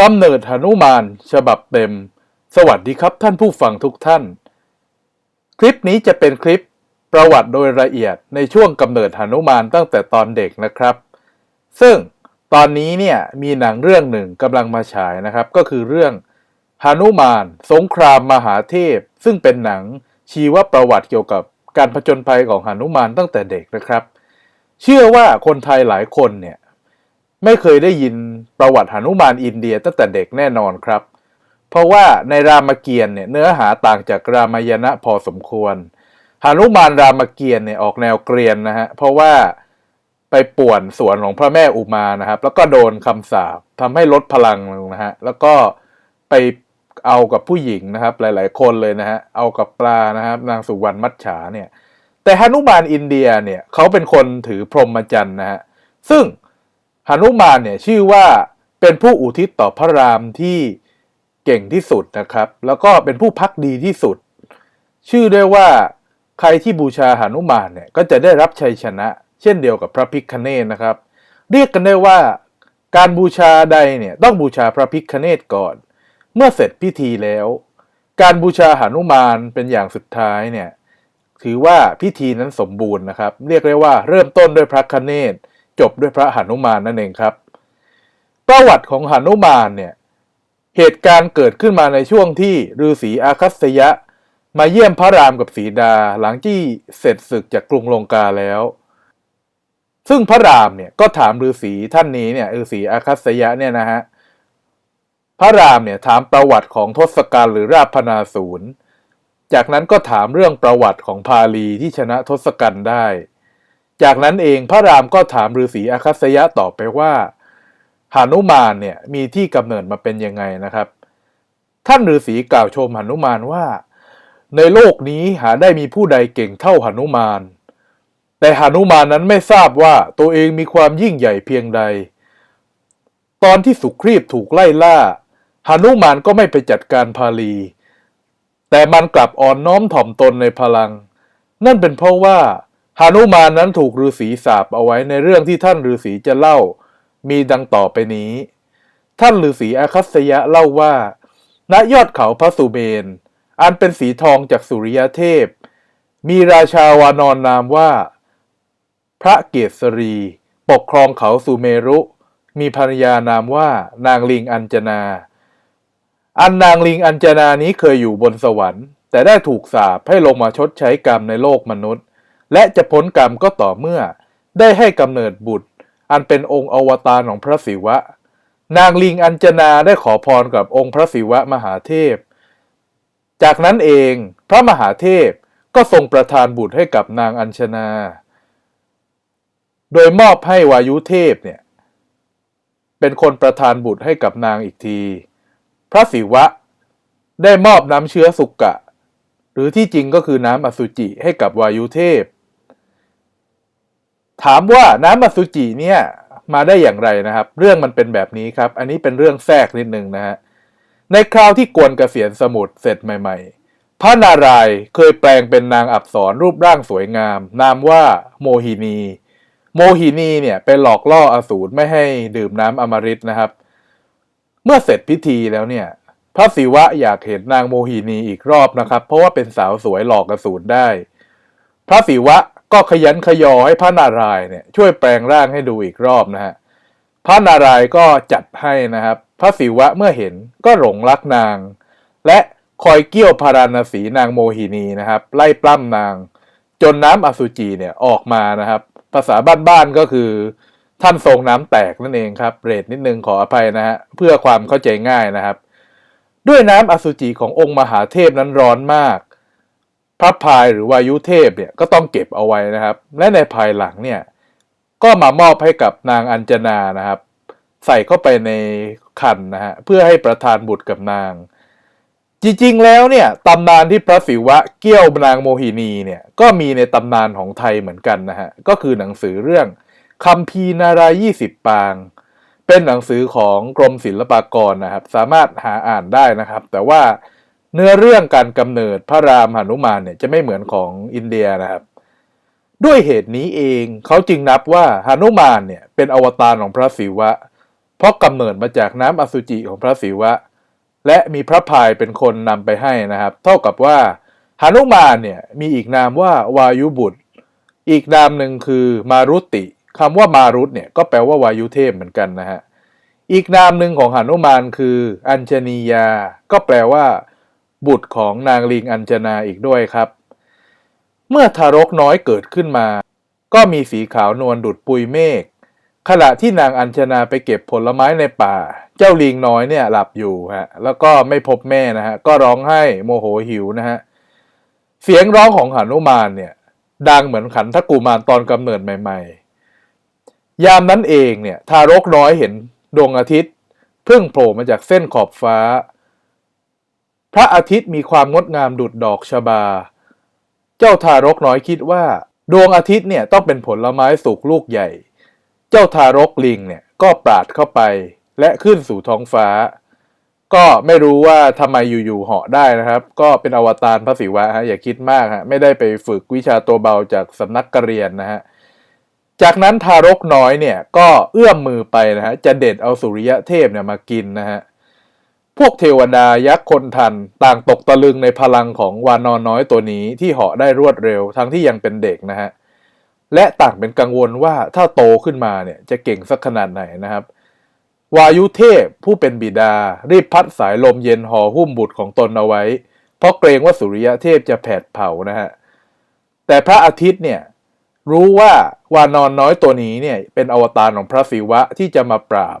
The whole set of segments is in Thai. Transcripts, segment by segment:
กำเนิดหนุมาน ฉบับเต็ม สวัสดีครับท่านผู้ฟังทุกท่าน คลิปนี้จะเป็นคลิปประวัติโดยละเอียดในช่วงกำเนิดหนุมานตั้งแต่ตอนเด็กนะครับ ซึ่งตอนนี้เนี่ยมีหนังเรื่องหนึ่งกำลังมาฉายนะครับ ก็คือเรื่องหนุมาน สงครามมหาเทพ ซึ่งเป็นหนังชีวประวัติเกี่ยวกับการผจญภัยของหนุมานตั้งแต่เด็กนะครับ เชื่อว่าคนไทยหลายคนเนี่ย ไม่เคยได้ยินประวัติหนุมานอินเดียตั้งแต่เด็กแน่นอนครับ เพราะว่าในรามเกียรติ์เนี่ยเนื้อหาต่างจากรามายณะพอสมควรหนุมานรามเกียรติ์เนี่ยออกแนวเกรียนนะฮะเพราะว่าไปป่วนสวนของพระแม่อุมานะครับ แล้วก็โดนคำสาปทำให้ลดพลังลงนะฮะแล้วก็ไปเอากับผู้หญิงนะครับ หลาย ๆ คนเลยนะฮะเอากับปลานะครับ นางสุวรรณมัจฉาเนี่ย แต่หนุมานอินเดียเนี่ยเขาเป็นคนถือพรหมจรรย์นะฮะซึ่ง หนุมานเนี่ยชื่อว่าเป็นผู้อุทิศต่อพระรามที่เก่งที่สุดนะครับ แล้วก็เป็นผู้พักดีที่สุด ชื่อได้ว่าใครที่บูชาหนุมานเนี่ยก็จะได้รับชัยชนะ เช่นเดียวกับพระพิคเนตนะครับ เรียกกันได้ว่าการบูชาใดเนี่ยต้องบูชาพระพิคเนตก่อน เมื่อเสร็จพิธีแล้ว การบูชาหนุมานเป็นอย่างสุดท้ายเนี่ยถือว่าพิธีนั้นสมบูรณ์นะครับ เรียกได้ว่าเริ่มต้นด้วยพระคเนศ จบด้วยพระหนุมานนั่นเองครับ ประวัติของหนุมานเนี่ยเหตุการณ์เกิดขึ้นมาในช่วงที่ฤาษีอาคัสยะ มาเยี่ยมพระรามกับสีดาหลังที่เสร็จศึกจากกรุงลงกาแล้ว ซึ่งพระรามเนี่ยก็ถามฤาษีท่านนี้เนี่ยฤาษีอาคัสยะเนี่ยนะฮะพระรามเนี่ยถามประวัติของทศกัณฐ์หรือราพนาศูนย์จากนั้นก็ถามเรื่องประวัติของพาลีที่ชนะทศกัณฐ์ได้ จากนั้นเองพระรามก็ถามฤาษีอาคัสยะตอบไปว่าหานุมานเนี่ยมีที่กำเนิดมาเป็นยังไงนะครับ ท่านฤาษีกล่าวชมหนุมานว่า ในโลกนี้หาได้มีผู้ใดเก่งเท่าหนุมาน แต่หนุมานนั้นไม่ทราบว่าตัวเองมีความยิ่งใหญ่เพียงใด ตอนที่สุครีบถูกไล่ล่าหนุมานก็ไม่ไปจัดการพาลี แต่มันกลับอ่อนน้อมถ่อมตนในพลัง นั่นเป็นเพราะว่า หานุมานนั้นถูกฤาษีสาปเอาไว้ในเรื่องที่ท่านฤาษีจะเล่า มีดังต่อไปนี้ ท่านฤาษีอาคัสยะเล่าว่า ณยอดเขาพระสุเมน อันเป็นสีทองจากสุริยเทพ มีราชาวานอนนามว่า พระเกศรี ปกครองเขาสุเมรุ มีภรรยานามว่านางลิงอัญจนา อันนางลิงอัญจนานี้เคยอยู่บนสวรรค์ แต่ได้ถูกสาปให้ลงมาชดใช้กรรมในโลกมนุษย์ และจะพ้นกรรมก็ต่อเมื่อ ได้ให้กำเนิดบุตร อันเป็นองค์อวตารของพระศิวะ นางลิงอัญจนาได้ขอพรกับองค์พระศิวะมหาเทพ จากนั้นเองพระมหาเทพก็ทรงประทานบุตรให้กับนางอัญชนา โดยมอบให้วายุเทพเนี่ยเป็นคนประทานบุตรให้กับนางอีกที พระศิวะได้มอบน้ำเชื้อสุกะ หรือที่จริงก็คือน้ำอสุจิให้กับวายุเทพ ถามว่าน้ำอสุจิเนี่ยมาได้อย่างไรนะครับ เรื่องมันเป็นแบบนี้ครับ อันนี้เป็นเรื่องแทรกนิดนึงนะฮะในคราวที่กวนเกษียณสมุทรเสร็จใหม่ ๆ พระนารายณ์เคยแปลงเป็นนางอับสรรูปร่างสวยงาม นามว่าโมหินี โมหินีเนี่ยไปหลอกล่ออสูรไม่ให้ดื่มน้ำอมฤตนะครับ เมื่อเสร็จพิธีแล้วเนี่ย พระศิวะอยากเห็นนางโมหินีอีกรอบนะครับ เพราะว่าเป็นสาวสวยหลอกอสูรได้ พระศิวะ ก็ขยันขยอให้พระนารายณ์เนี่ยช่วยแปลงร่างให้ดูอีกรอบนะฮะพระนารายณ์ก็จัดให้นะครับ พระศิวะเมื่อเห็นก็หลงรักนาง และคอยเกี้ยวพาราณสีนางโมหินีนะครับ ไล่ปล้ำนาง จนน้ำอสุจิเนี่ยออกมานะครับ ภาษาบ้านๆก็คือท่านทรงน้ำแตกนั่นเองครับเรทนิดนึงขออภัยนะฮะเพื่อความเข้าใจง่ายนะครับ ด้วยน้ำอสุจิขององค์มหาเทพนั้นร้อนมาก พระพายหรือวายุเทพเนี่ยก็ต้องเก็บเอาไว้นะครับ และในภายหลังเนี่ยก็มามอบให้กับนางอัญจนานะครับ ใส่เข้าไปในขันนะฮะเพื่อให้ประทานบุตรกับนาง จริงๆแล้วเนี่ยตำนานที่พระศิวะเกี้ยวนางโมหินีเนี่ยก็มีในตำนานของไทยเหมือนกันนะฮะก็คือหนังสือเรื่องคำพีนารายยี่สิบปาง เป็นหนังสือของกรมศิลปากรนะครับ สามารถหาอ่านได้นะครับ แต่ว่า เนื้อเรื่องการกำเนิดพระรามหนุมานเนี่ยจะไม่เหมือนของอินเดียนะครับ ด้วยเหตุนี้เองเขาจึงนับว่าหนุมานเนี่ยเป็นอวตารของพระศิวะ เพราะกำเนิดมาจากน้ำอสุจิของพระศิวะ และมีพระพายเป็นคนนำไปให้นะครับ เท่ากับว่าหานุมานเนี่ยมีอีกนามว่าวายุบุตร อีกนามหนึ่งคือมารุติคำว่ามารุตเนี่ยก็แปลว่าวายุเทพเหมือนกันนะฮะอีกนามหนึ่งของหานุมานคือ อัญชนียา ก็แปลว่า บุตรของนางลิงอัญชนาอีกด้วยครับ เมื่อทารกน้อยเกิดขึ้นมา ก็มีสีขาวนวลดุดปุยเมฆขณะที่นางอัญชนาไปเก็บผลไม้ในป่า เจ้าลิงน้อยเนี่ยหลับอยู่ฮะแล้วก็ไม่พบแม่นะฮะก็ร้องไห้โมโหหิวนะฮะเสียงร้องของหานุมานเนี่ยดังเหมือนขันทกุมารตอนกำเนิดใหม่ ๆ ยามนั้นเองเนี่ยทารกน้อยเห็นดวงอาทิตย์เพิ่งโผล่มาจากเส้นขอบฟ้า พระอาทิตย์มีความงดงามดุดดอกชบา เจ้าทารกน้อยคิดว่า ดวงอาทิตย์เนี่ยต้องเป็นผลไม้สุกลูกใหญ่ เจ้าทารกลิงเนี่ยก็ปราดเข้าไป และขึ้นสู่ท้องฟ้า ก็ไม่รู้ว่าทำไมอยู่ๆเหาะได้นะครับ ก็เป็นอวตารพระศิวะฮะอย่าคิดมากฮะไม่ได้ไปฝึกวิชาตัวเบาจากสำนักกระเรียนนะฮะจากนั้นทารกน้อยเนี่ยก็เอื้อมมือไปนะฮะจะเด็ดเอาสุริยะเทพเนี่ยมากินนะฮะ พวกเทวดายักษ์คนทัน ต่างตกตะลึงในพลังของวานอนน้อยตัวนี้ที่เหาะได้รวดเร็วทั้งที่ยังเป็นเด็กนะฮะและต่างเป็นกังวลว่าถ้าโตขึ้นมาเนี่ยจะเก่งสักขนาดไหนนะครับ วายุเทพผู้เป็นบิดา รีบพัดสายลมเย็นห่อหุ้มบุตรของตนเอาไว้ เพราะเกรงว่าสุริยะเทพจะแผดเผานะฮะแต่พระอาทิตย์เนี่ยรู้ว่าวานอนน้อยตัวนี้เนี่ยเป็นอวตารของพระศิวะที่จะมาปราบ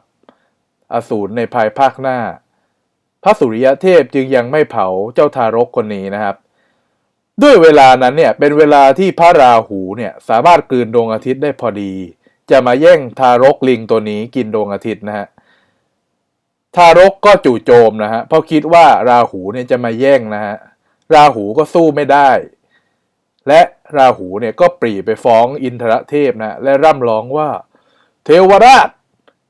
อสูรในภายภาคหน้า พระสุริยะเทพจึงยังไม่เผาเจ้าทารกคนนี้นะครับ ด้วยเวลานั้นเนี่ยเป็นเวลาที่พระราหูเนี่ยสามารถกลืนดวงอาทิตย์ได้พอดี จะมาแย่งทารกลิงตัวนี้กินดวงอาทิตย์นะฮะทารกก็จู่โจมนะฮะเพราะคิดว่าราหูเนี่ยจะมาแย่งนะฮะราหูก็สู้ไม่ได้ และราหูเนี่ยก็ปรีไปฟ้องอินทรเทพนะและร่ำร้องว่า เทวราช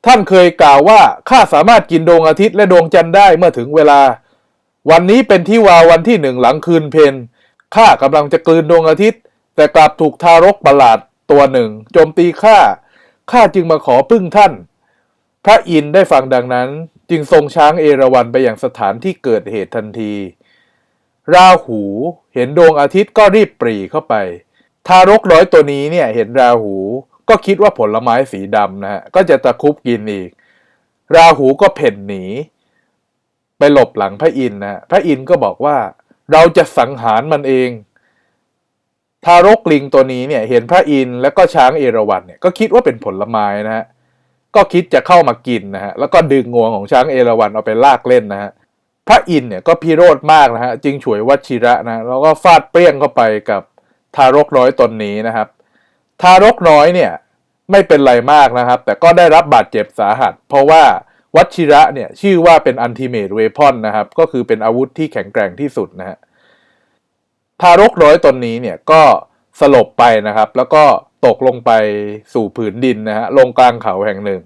ท่านเคยกล่าวว่าข้าสามารถกินดวงอาทิตย์และดวงจันทร์ได้เมื่อถึงเวลา วันนี้เป็นที่วาวันที่หนึ่งหลังคืนเพนข้ากำลังจะกลืนดวงอาทิตย์ แต่กลับถูกทารกประหลาดตัวหนึ่ง โจมตีข้าข้าจึงมาขอพึ่งท่าน พระอินได้ฟังดังนั้น จึงทรงช้างเอราวัณไปอยังสถานที่เกิดเหตุทันที ราหูเห็นดวงอาทิตย์ก็รีบปรีเข้าไป ทารกน้อยตัวนี้เนี่ยเห็นราหู ก็คิดว่าผลไม้สีดำนะฮะก็จะตะคุบกินอีก ราหูก็เพ่นหนี ไปหลบหลังพระอินทร์นะพระอินทร์ก็บอกว่า เราจะสังหารมันเอง ทารกลิงตัวนี้เนี่ยเห็นพระอินทร์แล้วก็ช้างเอราวัณเนี่ยก็คิดว่าเป็นผลไม้นะฮะก็คิดจะเข้ามากินนะฮะแล้วก็ดึงงวงของช้างเอราวัณเอาไปลากเล่นนะฮะพระอินทร์เนี่ยก็พิโรธมากนะฮะจึงฉวยวัชิระนะแล้วก็ฟาดเปรี้ยงเข้าไปกับทารกน้อยตนนี้นะครับ ทารกน้อยเนี่ยไม่เป็นไรมากนะครับ แต่ก็ได้รับบาดเจ็บสาหัส เพราะว่าวัชิระเนี่ยชื่อว่าเป็นอันติเม e เวพอนนะครับ ก็คือเป็นอาวุธที่แข็งแกร่งที่สุดนะฮะทารกน้อยตนนี้เนี่ยก็สลบไปนะครับ แล้วก็ตกลงไปสู่ผืนดินนะฮะลงกลางเขาแห่งหนึ่ง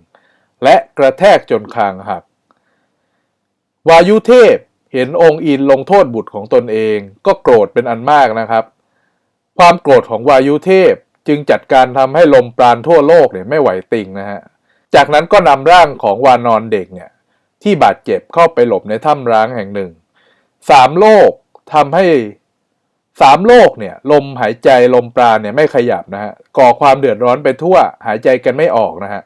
และกระแทกจนคางหัก วายุเทพเห็นองค์อินลงโทษบุตรของตนเอง ก็โกรธเป็นอันมากนะครับ ความโกรธของวายุเทพ จึงจัดการทำให้ลมปราณทั่วโลกเนี่ยไม่ไหวติงนะฮะ จากนั้นก็นำร่างของวานอนเด็กเนี่ยที่บาดเจ็บเข้าไปหลบในถ้ำร้างแห่งหนึ่งสามโลกทำให้สามโลกเนี่ยลมหายใจลมปราณเนี่ยไม่ขยับนะฮะก่อความเดือดร้อนไปทั่วหายใจกันไม่ออกนะฮะ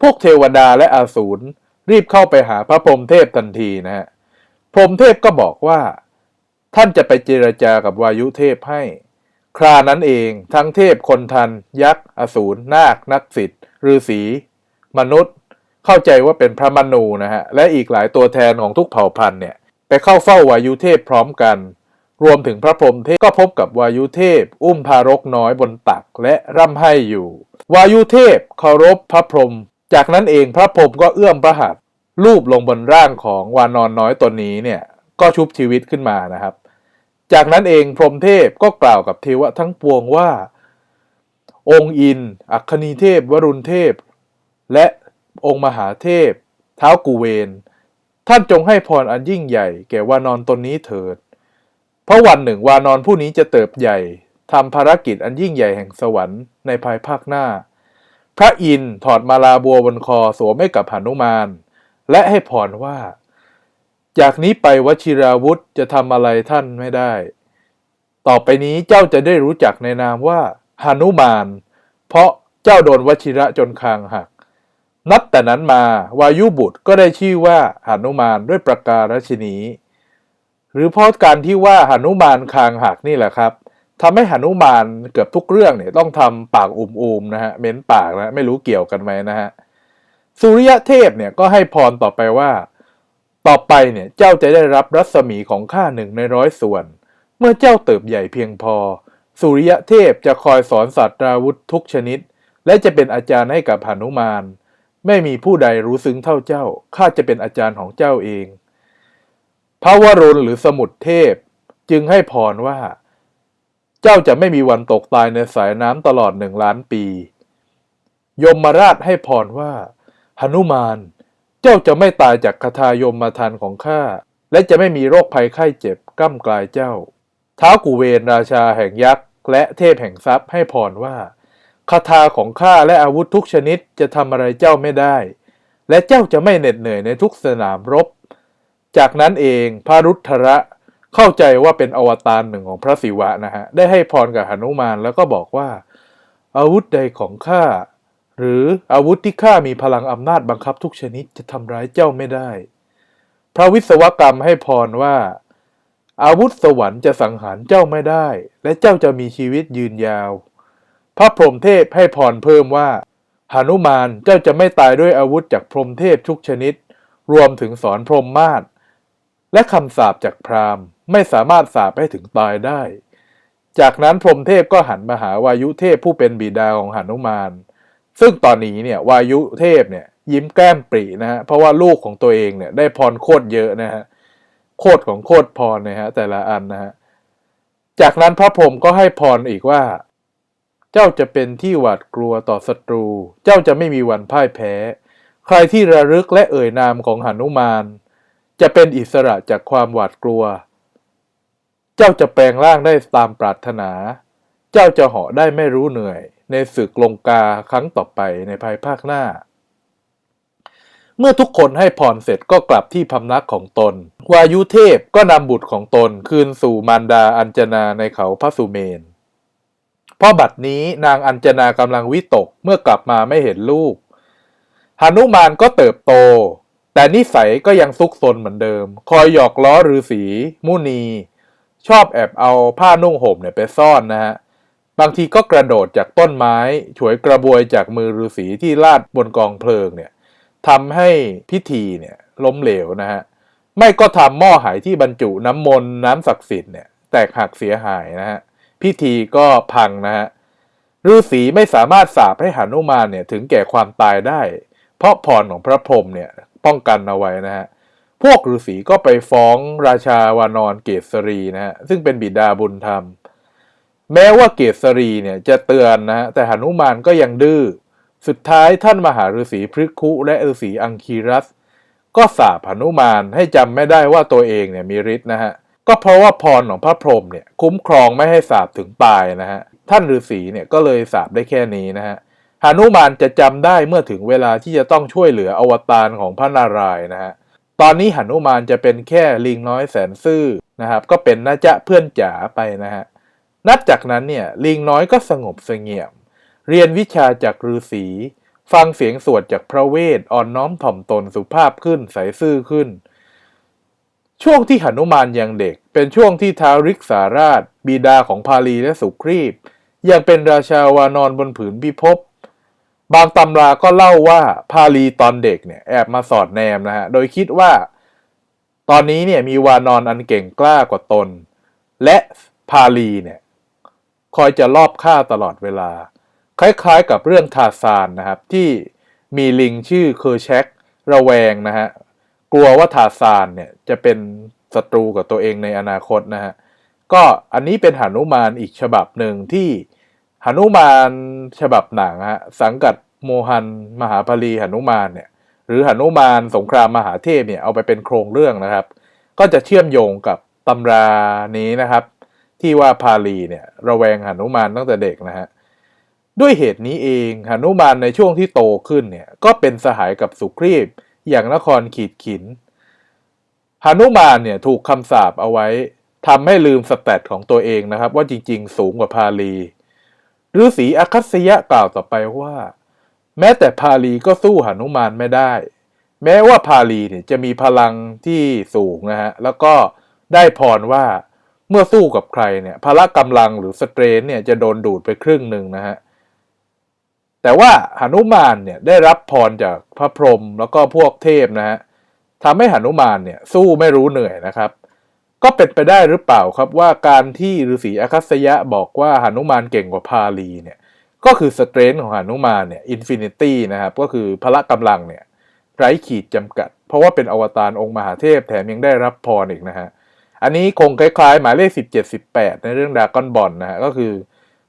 พวกเทวดาและอาสูรรีบเข้าไปหาพระพรหมเทพทันทีนะฮะพรหมเทพก็บอกว่า ท่านจะไปเจรจากับวายุเทพให้ ครานั้นเอง ทั้งเทพคนทัน ยักษ์ อสูรนาค นักสิทธิ์ฤาษีมนุษย์ เข้าใจว่าเป็นพระมนูนะฮะ และอีกหลายตัวแทนของทุกเผ่าพันธุ์เนี่ยไปเข้าเฝ้าวายุเทพพร้อมกัน รวมถึงพระพรหมเทพก็พบกับวายุเทพ อุ้มทารกน้อยบนตักและร่ำไห้อยู่ วายุเทพเคารพพระพรหมจากนั้นเองพระพรหมก็เอื้อมพระหัตถ์ลูบลงบนร่างของวานอนน้อยตนนี้เนี่ยก็ชุบชีวิตขึ้นมานะครับ จากนั้นเองพรหมเทพก็กล่าวกับเทวะทั้งปวงว่า องค์อิน อัคคณีเทพ วรุณเทพ และองค์มหาเทพ เท้ากูเวน ท่านจงให้พรอันยิ่งใหญ่ แก่วานอนตนนี้เถิด เพราะวันหนึ่งวานอนผู้นี้จะเติบใหญ่ทำภารกิจอันยิ่งใหญ่แห่งสวรรค์ในภายภาคหน้า พระอินทร์ถอดมาลาบัวบนคอสวมให้กับหนุมาน และให้พรว่า จากนี้ไปวชิราวุธจะทำอะไรท่านไม่ได้ ต่อไปนี้เจ้าจะได้รู้จักในนามว่าหนุมาน เพราะเจ้าโดนวชิระจนคางหัก นับแต่นั้นมาวายุบุตรก็ได้ชื่อว่าหนุมานด้วยประการชนี หรือเพราะการที่ว่าหนุมานคางหักนี่แหละครับทำให้หนุมานเกือบทุกเรื่องเนี่ยต้องทำปากอุ่มๆนะฮะเม้นปากนะไม่รู้เกี่ยวกันไหมนะฮะสุริยเทพเนี่ยก็ให้พรต่อไปว่า ต่อไปเนี่ยเจ้าจะได้รับรัศมีของข้าหนึ่งในร้อยส่วน เมื่อเจ้าเติบใหญ่เพียงพอ สุริยเทพจะคอยสอนศาสตราวุธทุกชนิด และจะเป็นอาจารย์ให้กับหนุมาน ไม่มีผู้ใดรู้ซึ้งเท่าเจ้า ข้าจะเป็นอาจารย์ของเจ้าเอง พระวรุณหรือสมุทรเทพ จึงให้พรว่า เจ้าจะไม่มีวันตกตายในสายน้ำตลอดหนึ่งล้านปี ยมมาราชให้พรว่าหนุมาน จ้าจะไม่ตายจากคาถายมมาทันของข้า และจะไม่มีโรคภัยไข้เจ็บก้ำกลายเจ้า ท้ากุเวนราชาแห่งยักษ์ และเทพแห่งทรัพย์ให้พรว่าคาถาของข้าและอาวุธทุกชนิดจะทำอะไรเจ้าไม่ได้ และเจ้าจะไม่เหน็ดเหนื่อยในทุกสนามรบ จากนั้นเองพระรุทธระเข้าใจว่าเป็นอวตารหนึ่งของพระศิวะนะฮะได้ให้พรกับหนุมานแล้วก็บอกว่า อาวุธใดของข้า หรืออาวุธที่ข้ามีพลังอำนาจบังคับทุกชนิดจะทำร้ายเจ้าไม่ได้ พระวิศวกรรมให้พรว่า อาวุธสวรรค์จะสังหารเจ้าไม่ได้ และเจ้าจะมีชีวิตยืนยาว พระพรหมเทพให้พรเพิ่มว่าหนุมานเจ้าจะไม่ตายด้วยอาวุธจากพรหมเทพทุกชนิด รวมถึงสอนพรหมมาศและคำสาปจากพราหมณ์ ไม่สามารถสาปให้ถึงตายได้ จากนั้นพรหมเทพก็หันมาหาวายุเทพผู้เป็นบิดาของหนุมาน ซึ่งตอนนี้เนี่ยวายุเทพเนี่ยยิ้มแก้มปรีนะฮะเพราะว่าลูกของตัวเองเนี่ยได้พรโคตรเยอะนะฮะโคตรของโคตรพรนะฮะแต่ละอันนะฮะจากนั้นพระพรหมก็ให้พรอีกว่า เจ้าจะเป็นที่หวาดกลัวต่อศัตรู เจ้าจะไม่มีวันพ่ายแพ้ ใครที่ระลึกและเอ่ยนามของหนุมาน จะเป็นอิสระจากความหวาดกลัว เจ้าจะแปลงร่างได้ตามปรารถนา เจ้าจะเหาะได้ไม่รู้เหนื่อย ในศึกลงกาครั้งต่อไปในภายภาคหน้า เมื่อทุกคนให้พรเสร็จก็กลับที่พำนักของตน วายุเทพก็นำบุตรของตนคืนสู่มารดาอัญจนาในเขาพระสุเมนพราะบัดนี้นางอัญจนากำลังวิตกเมื่อกลับมาไม่เห็นลูกหนุมานก็เติบโต แต่นิสัยก็ยังซุกซนเหมือนเดิม คอยหยอกล้อฤาษีมุนี ชอบแอบเอาผ้านุ่งห่มเนี่ยไปซ่อนนะฮะ บางทีก็กระโดดจากต้นไม้ฉวยกระบวยจากมือฤาษีที่ลาดบนกองเพลิงเนี่ยทำให้พิธีเนี่ยล้มเหลวนะฮะไม่ก็ทำหม้อหายที่บรรจุน้ำมนต์น้ำศักดิ์สิทธิ์เนี่ยแตกหักเสียหายนะฮะพิธีก็พังนะฮะฤาษีไม่สามารถสาปให้หนุมานเนี่ยถึงแก่ความตายได้ เพราะพรของพระพรหมเนี่ยป้องกันเอาไว้นะฮะพวกฤาษีก็ไปฟ้องราชาวานอนเกษรีนะฮะซึ่งเป็นบิดาบุญธรรม แม้ว่าเกษรีเนี่ยจะเตือนนะฮะแต่หนุมานก็ยังดื้อสุดท้ายท่านมหาฤาษีพฤกขุและฤาษีอังคีรัส ก็สาปหนุมานให้จำไม่ได้ว่าตัวเองเนี่ยมีฤทธิ์นะฮะก็เพราะว่าพรของพระพรหมเนี่ยคุ้มครองไม่ให้สาปถึงตายนะฮะท่านฤาษีเนี่ยก็เลยสาปได้แค่นี้นะฮะหนุมานจะจำได้เมื่อถึงเวลาที่จะต้องช่วยเหลืออวตารของพระนารายณ์นะฮะตอนนี้หนุมานจะเป็นแค่ลิงน้อยแสนซื่อนะครับก็เป็นนาจะเพื่อนจ๋าไปนะฮะ นับจากนั้นเนี่ยลิงน้อยก็สงบเสงี่ยม เรียนวิชาจากฤาษีฟังเสียงสวดจากพระเวทอ่อนน้อมถ่อมตนสุภาพขึ้นใสซื่อขึ้น ช่วงที่หนุมานยังเด็ก เป็นช่วงที่ท้าวริกษาราช บิดาของพาลีและสุครีพยังเป็นราชาวานอนบนผืนพิภพบางตำราก็เล่าว่าพาลีตอนเด็กเนี่ยแอบมาสอดแนมนะฮะโดยคิดว่า ตอนนี้เนี่ยมีวานอนอันเก่งกล้ากว่าตน และพาลีเนี่ย คอยจะลอบฆ่าตลอดเวลา คล้ายๆกับเรื่องทาซานนะครับ ที่มีลิงชื่อเคอร์แชกระแวงนะฮะกลัวว่าทาซานเนี่ยจะเป็นศัตรูกับตัวเองในอนาคตนะฮะก็อันนี้เป็นหนุมานอีกฉบับหนึ่งที่หนุมานฉบับหนังฮะสังกัดโมฮันมหาภลีหนุมานเนี่ยหรือหนุมานสงครามมหาเทพเนี่ยเอาไปเป็นโครงเรื่องนะครับ ก็จะเชื่อมโยงกับตำรานี้นะครับ ที่ว่าพาลีเนี่ยระแวงหนุมานตั้งแต่เด็กนะฮะด้วยเหตุนี้เองหนุมานในช่วงที่โตขึ้นเนี่ยก็เป็นสหายกับสุครีพอย่างนครขีดขินหนุมานเนี่ยถูกคำสาปเอาไว้ทำให้ลืมสแตทของตัวเองนะครับ ว่าจริงๆ สูงกว่าพาลีฤาษีอคัสยะกล่าวต่อไปว่า แม้แต่พาลีก็สู้หนุมานไม่ได้ แม้ว่าพาลีเนี่ยจะมีพลังที่สูงนะฮะแล้วก็ได้พรว่า เมื่อสู้กับใครเนี่ยพละกำลังหรือสเตรนเนี่ยจะโดนดูดไปครึ่งหนึ่งนะฮะแต่ว่าหนุมานเนี่ยได้รับพรจากพระพรหมแล้วก็พวกเทพนะฮะทำให้หนุมานเนี่ยสู้ไม่รู้เหนื่อยนะครับ ก็เป็นไปได้หรือเปล่าครับว่าการที่ฤาษีอคัสยะบอกว่าหนุมานเก่งกว่าพาลีเนี่ยก็คือสเตรนของหนุมานเนี่ยอินฟินิตี้นะครับก็คือพละกำลังเนี่ยไร้ขีดจำกัด เพราะว่าเป็นอวตารองค์มหาเทพแถมยังได้รับพรอีกนะฮะ อันนี้คงคล้ายๆ หมายเลขสิบเจ็ดสิบแปดในเรื่องดากอนบอลนะฮะก็คือ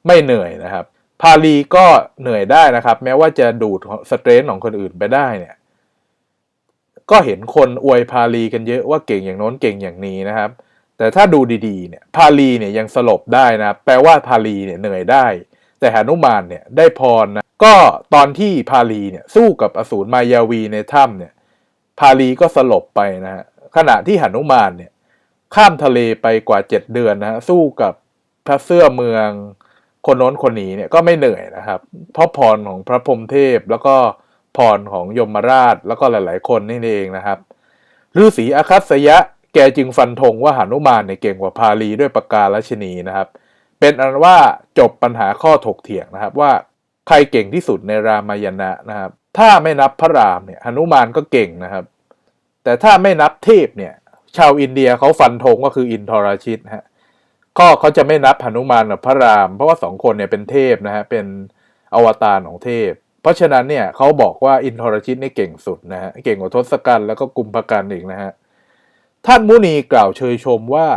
ไม่เหนื่อยนะครับ พาลีก็เหนื่อยได้นะครับ แม้ว่าจะดูดสเตรนของคนอื่นไปได้เนี่ย ก็เห็นคนอวยพาลีกันเยอะว่าเก่งอย่างโน้นเก่งอย่างนี้นะครับ แต่ถ้าดูดีๆเนี่ยพาลีเนี่ยยังสลบได้นะแปลว่าพาลีเนี่ยเหนื่อยได้ แต่หนุมานเนี่ยได้พรนะก็ตอนที่พาลีเนี่ยสู้กับอสูรมายาวีในถ้ำเนี่ย พาลีก็สลบไปนะฮะขณะที่หนุมานเนี่ย ข้ามทะเลไปกว่าเจ็ดเดือนนะฮะสู้กับพระเสื้อเมืองคนโน้นคนนี้เนี่ยก็ไม่เหนื่อยนะครับ เพราะพรของพระพรหมเทพแล้วก็พรของยมราชแล้วก็หลาย ๆ คนนี่เองนะครับฤาษีอคัสยะแกจึงฟันธงว่าหนุมานเนี่ยเก่งกว่าพาลีด้วยประการชนีนะครับ เป็นอันว่าจบปัญหาข้อถกเถียงนะครับว่าใครเก่งที่สุดในรามายณะนะครับ ถ้าไม่นับพระรามเนี่ยหนุมานก็เก่งนะครับ แต่ถ้าไม่นับเทพเนี่ย ชาวอินเดียเขาฟันธงก็คืออินทรชิตฮะก็เขาจะไม่นับหนุมานกับพระราม เพราะว่าสองคนเนี่ยเป็นเทพนะฮะเป็นอวตารของเทพ เพราะฉะนั้นเนี่ยเขาบอกว่าอินทรชิตนี่เก่งสุดนะฮะเก่งกว่าทศกัณฐ์แล้วก็กุมภกันอีกนะฮะท่านมุนีกล่าวเชยชมว่า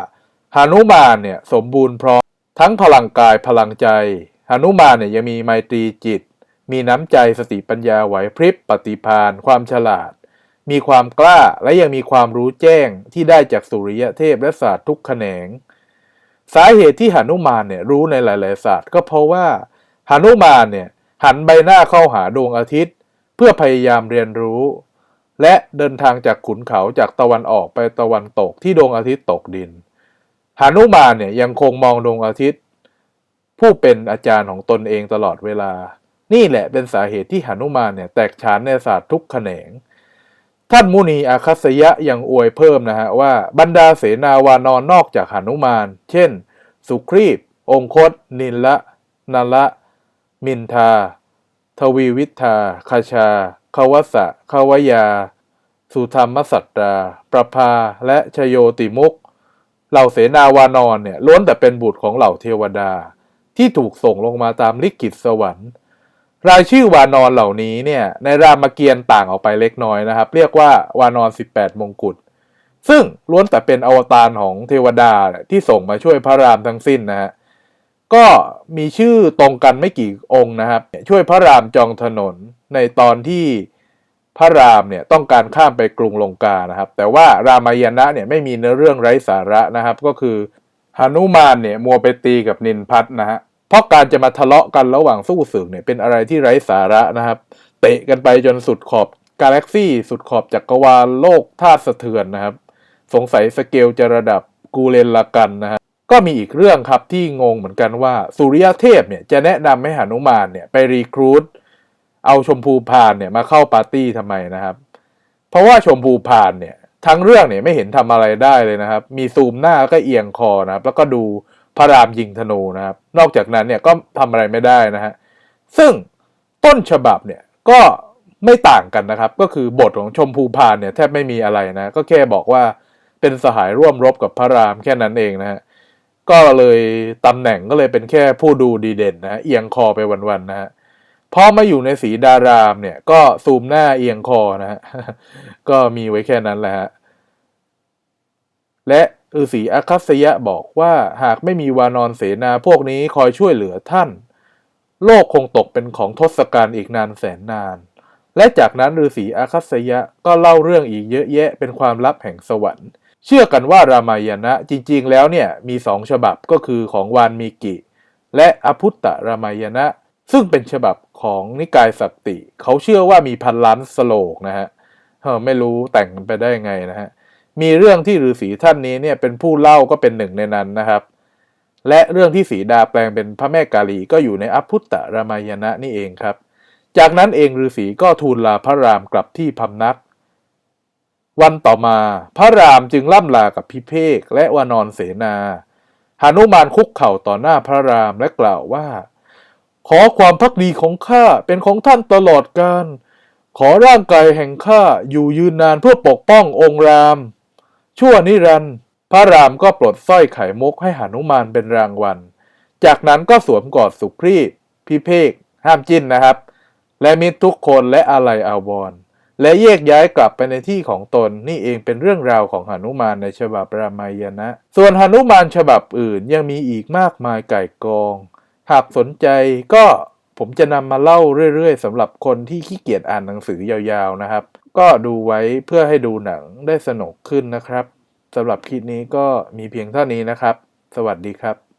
หนุมานเนี่ยสมบูรณ์พร้อมทั้งพลังกายพลังใจหนุมานเนี่ยยังมีไมตรีจิต มีน้ำใจสติปัญญาไหวพริบปฏิภาณความฉลาด มีความกล้าและยังมีความรู้แจ้งที่ได้จากสุริยเทพและศาสตร์ทุกแขนง สาเหตุที่หนุมานเนี่ยรู้ในหลาย ๆ ศาสตร์ ก็เพราะว่าหนุมานเนี่ยหันใบหน้าเข้าหาดวงอาทิตย์ เพื่อพยายามเรียนรู้ และเดินทางจากขุนเขาจากตะวันออกไปตะวันตกที่ดวงอาทิตย์ตกดินหนุมานเนี่ยยังคงมองดวงอาทิตย์ ผู้เป็นอาจารย์ของตนเองตลอดเวลา นี่แหละเป็นสาเหตุที่หนุมานเนี่ยแตกฉานในศาสตร์ทุกแขนง ท่านมุนีอาคัสยะยังอวยเพิ่มนะฮะว่าบรรดาเสนาวานอนนอกจากหนุมาน เช่น สุครีปองคต นินละนัละ มินทา ทวีวิทาคาชาคาวสะคาวยา สุธรรมสัตตาประภา และชโยติมุก เหล่าเสนาวานอนเนี่ยล้วนแต่เป็นบุตรของเหล่าเทวดา ที่ถูกส่งลงมาตามลิขิตสวรรค์ รายชื่อวานอนเหล่านี้เนี่ยในรามเกียรติ์ต่างออกไปเล็กน้อยนะครับ เรียกว่าวานอน 18 มงกุฎซึ่งล้วนแต่เป็นอวตารของเทวดาที่ส่งมาช่วยพระรามทั้งสิ้นนะฮะก็มีชื่อตรงกันไม่กี่องค์นะครับ ช่วยพระรามจองถนนในตอนที่พระรามเนี่ยต้องการข้ามไปกรุงลงกานะครับ แต่ว่ารามายณะเนี่ยไม่มีเนื้อเรื่องไร้สาระนะครับ ก็คือหนุมานเนี่ยมัวไปตีกับนินพัทนะฮะ เพราะการจะมาทะเลาะกันระหว่างสู้ศึกเนี่ยเป็นอะไรที่ไร้สาระนะครับ เตะกันไปจนสุดขอบกาแล็กซี่สุดขอบจักรวาลโลกธาตุสะเทือนนะครับ สงสัยสเกลจะระดับกูเลนละกันนะฮะก็มีอีกเรื่องครับที่งงเหมือนกันว่าสุริยเทพเนี่ยจะแนะนำให้หนุมานเนี่ยไปรีครูดเอาชมพูพานเนี่ยมาเข้าปาร์ตี้ทำไมนะครับ เพราะว่าชมพูพานเนี่ยทั้งเรื่องเนี่ยไม่เห็นทำอะไรได้เลยนะครับ มีซูมหน้าก็เอียงคอนะครับ แล้วก็ดู พระรามยิงธนูนะครับ นอกจากนั้นเนี่ยก็ทำอะไรไม่ได้นะฮะซึ่งต้นฉบับเนี่ยก็ไม่ต่างกันนะครับ ก็คือบทของชมพูพานเนี่ยแทบไม่มีอะไรนะ ก็แค่บอกว่าเป็นสหายร่วมรบกับพระรามแค่นั้นเองนะฮะก็เลยตำแหน่งก็เลยเป็นแค่ผู้ดูดีเด่นนะเอียงคอไปวันๆนะฮะพอมาอยู่ในสีดารามเนี่ยก็ซูมหน้าเอียงคอนะฮะก็มีไว้แค่นั้นแหละฮะ และฤาษีอคัสยะบอกว่าหากไม่มีวานอนเสนาพวกนี้คอยช่วยเหลือท่าน โลกคงตกเป็นของทศกัณฐ์อีกนานแสนนาน และจากนั้นฤาษีอาคัสยะก็เล่าเรื่องอีกเยอะแยะเป็นความลับแห่งสวรรค์ เชื่อกันว่ารามายณะจริงๆ แล้วเนี่ยมีสองฉบับก็คือของวานมีกิและอภุตตรามายณะซึ่งเป็นฉบับของนิกายสักติ เขาเชื่อว่ามีพันล้านสโลกนะฮะไม่รู้แต่งไปได้ไงนะฮะ มีเรื่องที่ฤาษีท่านนี้เนี่ยเป็นผู้เล่าก็เป็นหนึ่งในนั้นนะครับ และเรื่องที่สีดาแปลงเป็นพระแม่กาลีก็อยู่ในอภุตตรามายณะนี่เองครับ จากนั้นเองฤาษีก็ทูลลาพระรามกลับที่พำนัก วันต่อมาพระรามจึงล่ำลากับพิเภกและวานอนเสนาหานุมานคุกเข่าต่อหน้าพระรามและกล่าวว่า ขอความพักดีของข้าเป็นของท่านตลอดกาลขอร่างกายแห่งข้าอยู่ยืนนานเพื่อปกป้ององค์ราม ชั่วนิรันดร์พระรามก็ปลดสร้อยไข่มุกให้หานุมานเป็นรางวัล จากนั้นก็สวมกอดสุครีพพิเภกห้ามจิ้นนะครับ และมิตรทุกคนและอาลัยอาวร และแยกย้ายกลับไปในที่ของตนนี่เองเป็นเรื่องราวของหนุมานในฉบับรามายณะส่วนหนุมานฉบับอื่นยังมีอีกมากมายไก่กอง หากสนใจก็ผมจะนำมาเล่าเรื่อยๆสำหรับคนที่ขี้เกียจอ่านหนังสือยาวๆนะครับ ก็ดูไว้เพื่อให้ดูหนังได้สนุกขึ้นนะครับสำหรับคลิปนี้ก็มีเพียงเท่านี้นะครับ สวัสดีครับ